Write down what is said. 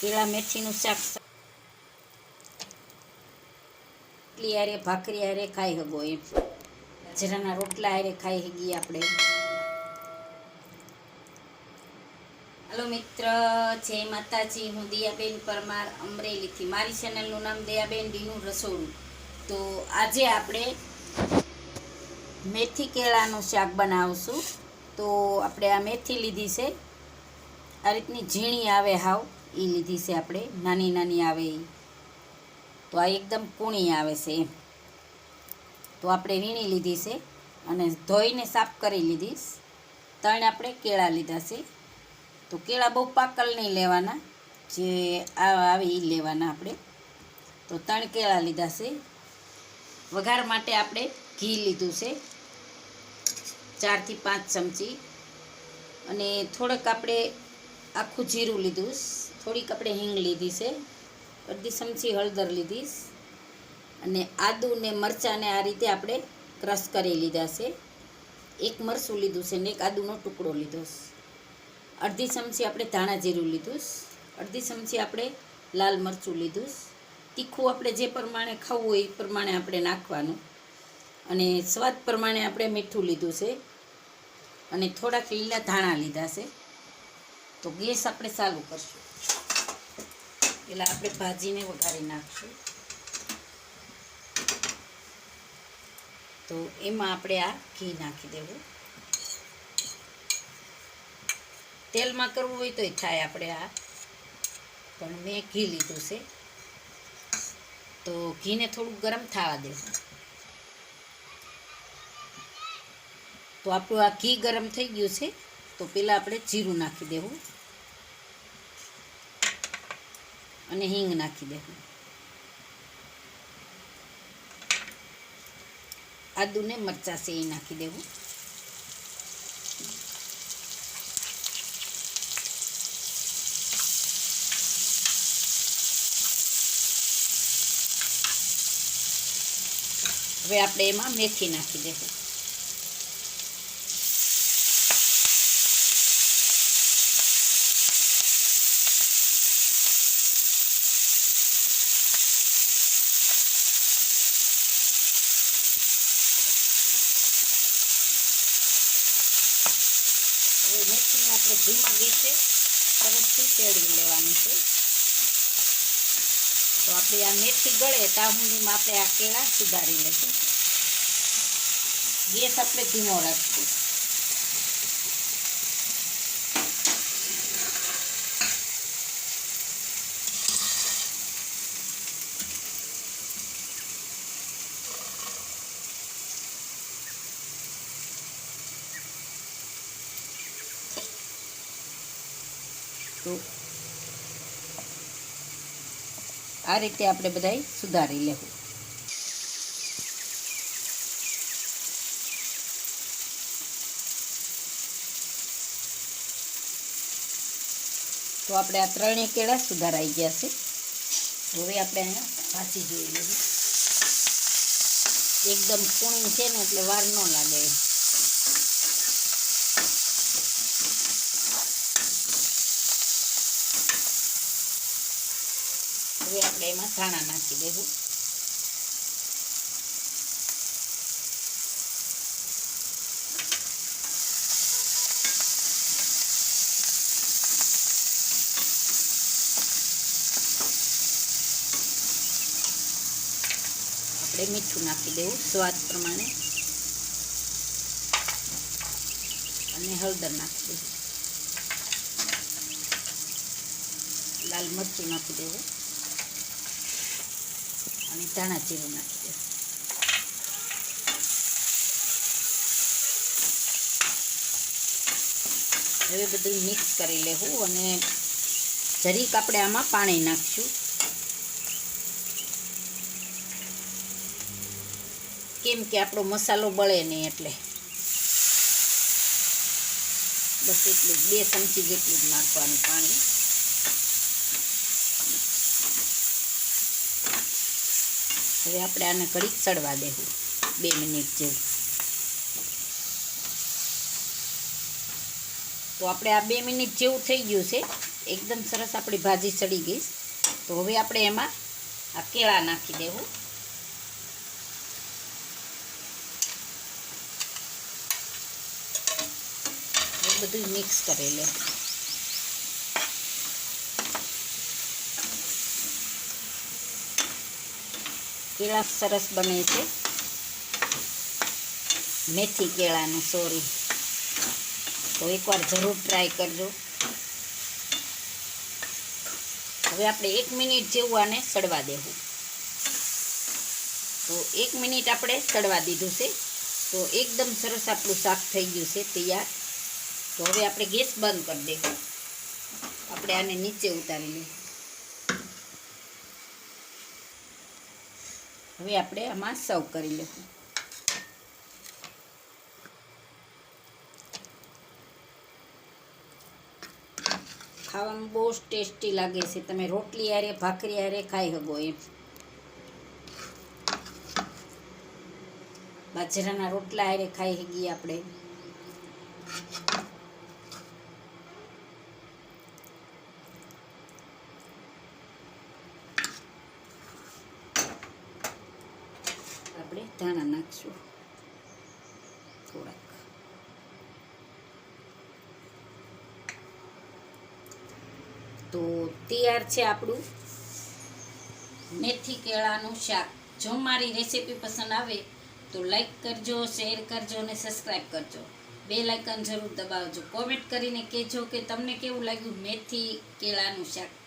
કેળા મેથીનું શાક એટલી હારે, ભાખરી હારે ખાઈ હગો એમ. બાજરાના રોટલા હારે ખાઈ હગી આપણે. હલો મિત્ર, જય માતાજી, હું દિયાબેન પરમાર અમરેલીથી. મારી ચેનલનું નામ દયાબેન ડીનું રસોડું. તો આજે આપણે મેથી કેળાનું શાક બનાવશું. તો આપણે આ મેથી લીધી છે. આ રીતની ઝીણી આવે હાવ. એ લીધી છે આપણે. નાની નાની આવે એ તો આ એકદમ કૂણી આવે છે એમ. તો આપણે વીણી લીધી છે અને ધોઈને સાફ કરી લીધી ત્રણ આપણે કેળા લીધા છે. તો કેળા બહુ પાકલ નહીં લેવાના. જે આ આવે એ લેવાના આપણે. તો ત્રણ કેળા લીધા છે. વઘાર માટે આપણે ઘી લીધું છે. ચારથી પાંચ ચમચી. અને થોડોક આપણે આખું જીરું લીધું થોડીક આપણે હિંગ લીધી છે, અડધી ચમચી હળદર લીધી અને આદુ ને મરચાંને આ રીતે આપણે ક્રશ કરી લીધા છે. એક મરચું લીધું છે ને એક આદુનો ટુકડો લીધો અડધી ચમચી આપણે ધાણા જીરું લીધું અડધી ચમચી આપણે લાલ મરચું લીધું તીખું આપણે જે પ્રમાણે ખાવું હોય એ પ્રમાણે આપણે નાખવાનું. અને સ્વાદ પ્રમાણે આપણે મીઠું લીધું છે. અને થોડાક લીલા ધાણા લીધા છે. તો ગેસ આપણે ચાલુ કરશું. એટલે આપણે ભાજીને વઘારી નાખશું. તો એમાં આપણે આ ઘી નાખી દેવું. તેલમાં કરવું હોય તોય થાય આપણે આ. પણ મેં ઘી લીધું છે. તો ઘીને થોડું ગરમ થવા દેવું. તો આપણું આ ઘી ગરમ થઈ ગયું છે. તો પહેલાં આપણે જીરું નાખી દેવું. અને હિંગ નાખી દેવું. આદુ ને મરચાં છે એ નાખી દેવું. હવે આપણે એમાં મેથી નાખી દેવું. હવે મેથીને આપણે ધીમા ગેસે સરસથી તેડવી લેવાની છે. તો આપણે આ મેથી ગળે ત્યાં સુધીમાં આપણે આ કેળા સુધારી લઈશું ગેસ આપણે ધીમો રાખશું. તો આ રીતે આપણે બધાય સુધારી લેવું. તો આપણે આ ત્રણેય કેળા સુધારાઈ ગયા છે. હવે આપણે અહીંયા ભાજી જોઈ લેવું એકદમ કૂણી છે ને એટલે વાર ન લાગે હવે આપણે એમાં ધાણા નાખી દેવું. આપણે મીઠું નાખી દેવું સ્વાદ પ્રમાણે. અને હળદર નાખી દેવું. લાલ મરચું નાખી દેવું. અને ધાણા જીરું નાખી દેવું હવે બધું મિક્સ કરી લેવું અને જરીક આપણે આમાં પાણી નાખશું. કેમ કે આપણો મસાલો બળે નહીં એટલે. બસ એટલું બે ચમચી જેટલું જ નાખવાનું પાણી. હવે આપણે આને ઘડીક ચડવા દેવું. બે મિનિટ જેવું. તો આપણે આ બે મિનિટ જેવું થઈ ગયું છે. એકદમ સરસ આપણી ભાજી ચડી ગઈ તો હવે આપણે એમાં આ કેળા નાખી દેવું. બધું મિક્સ કરી લે કેળા સરસ બને છે. મેથી કેળાનું સોરી તો એકવાર જરૂર ટ્રાય કરજો. હવે આપણે એક મિનિટ જેવું આને સડવા દેવું. તો એક મિનિટ આપણે સડવા દીધું છે. તો એકદમ સરસ આપણું શાક થઈ ગયું છે, તૈયાર. તો હવે આપણે ગેસ બંધ કરી દેવું. આપણે આને નીચે ઉતારી લઈએ હવે આપણે આમાં સર્વ કરી લઈશું ખાવામાં બહુ જ ટેસ્ટી લાગે છે. તમે રોટલી હારે, ભાખરી હારે ખાઈ શકો એમ. બાજરાના રોટલા હારે ખાઈ શકીએ આપણે આપણે. ધાણા નાખશું થોડાક. તો તૈયાર છે આપણું મેથી કેળાનું શાક. જો મારી રેસીપી પસંદ આવે તો લાઈક કરજો, શેર કરજો અને સબસ્ક્રાઈબ કરજો. બે લાઇકન જરૂર દબાવજો. કોમેન્ટ કરીને કહેજો કે તમને કેવું લાગ્યું મેથી કેળાનું શાક.